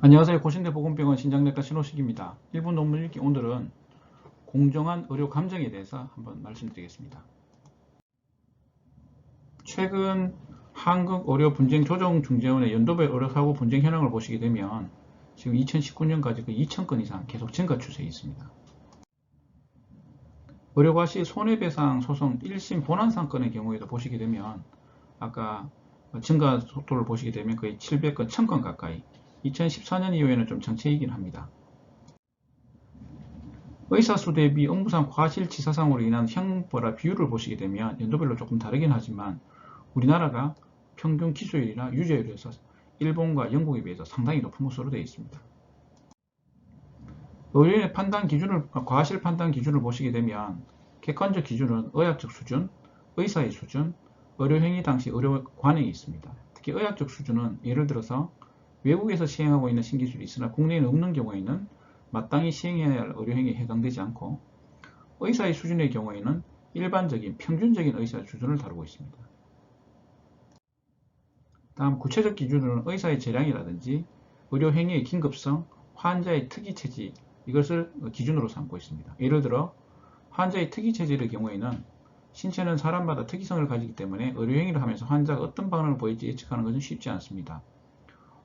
안녕하세요. 고신대 보건병원 신장내과 신호식입니다. 1분 논문 읽기 오늘은 공정한 의료 감정에 대해서 한번 말씀드리겠습니다. 최근 한국 의료 분쟁 조정 중재원의 연도별 의료 사고 분쟁 현황을 보시게 되면 지금 2019년까지 그 2,000건 이상 계속 증가 추세에 있습니다. 의료과실 손해배상 소송 1심 본안상건의 경우에도 보시게 되면 아까 증가 속도를 보시게 되면 거의 700건, 1000건 가까이 2014년 이후에는 좀 정체이긴 합니다. 의사수 대비 업무상 과실치사상으로 인한 형벌화 비율을 보시게 되면 연도별로 조금 다르긴 하지만 우리나라가 평균 기소율이나 유죄율에서 일본과 영국에 비해서 상당히 높은 것으로 되어 있습니다. 의료인의 판단 기준을 과실 판단 기준을 보시게 되면 객관적 기준은 의학적 수준, 의사의 수준, 의료행위 당시 의료 관행이 있습니다. 특히 의학적 수준은 예를 들어서 외국에서 시행하고 있는 신기술이 있으나 국내에는 없는 경우에는 마땅히 시행해야 할 의료행위에 해당되지 않고 의사의 수준의 경우에는 일반적인 평균적인 의사 수준을 다루고 있습니다. 다음 구체적 기준으로는 의사의 재량이라든지 의료행위의 긴급성, 환자의 특이체질 이것을 기준으로 삼고 있습니다. 예를 들어 환자의 특이체질의 경우에는 신체는 사람마다 특이성을 가지기 때문에 의료행위를 하면서 환자가 어떤 반응을 보일지 예측하는 것은 쉽지 않습니다.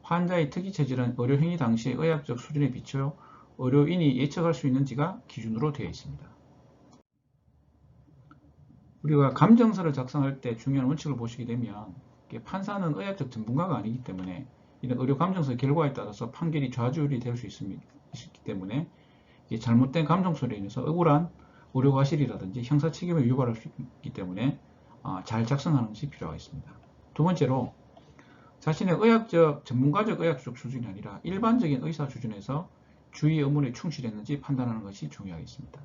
환자의 특이 체질은 의료 행위 당시의 의학적 수준에 비추어 의료인이 예측할 수 있는지가 기준으로 되어 있습니다. 우리가 감정서를 작성할 때 중요한 원칙을 보시게 되면 판사는 의학적 전문가가 아니기 때문에 이런 의료 감정서 결과에 따라서 판결이 좌지우지 될 수 있기 때문에 잘못된 감정서로 인해서 억울한 의료 과실이라든지 형사 책임을 유발할 수 있기 때문에 어, 잘 작성하는 것이 필요가 있습니다. 두 번째로 자신의 의학적, 전문가적 의학적 수준이 아니라 일반적인 의사 수준에서 주의 의문에 충실했는지 판단하는 것이 중요하겠습니다.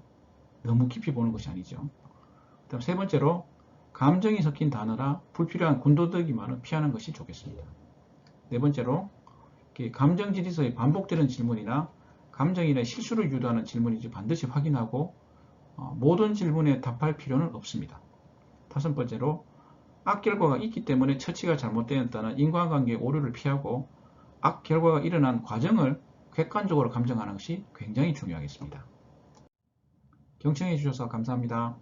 너무 깊이 보는 것이 아니죠. 다음 세 번째로 감정이 섞인 단어라 불필요한 많은 피하는 것이 좋겠습니다. 네 번째로 감정지리서의 반복되는 질문이나 감정이나 실수를 유도하는 질문인지 반드시 확인하고 어, 모든 질문에 답할 필요는 없습니다. 다섯 번째로 악결과가 있기 때문에 처치가 잘못되었다는 인과관계의 오류를 피하고 악결과가 일어난 과정을 객관적으로 감정하는 것이 굉장히 중요하겠습니다. 경청해 주셔서 감사합니다.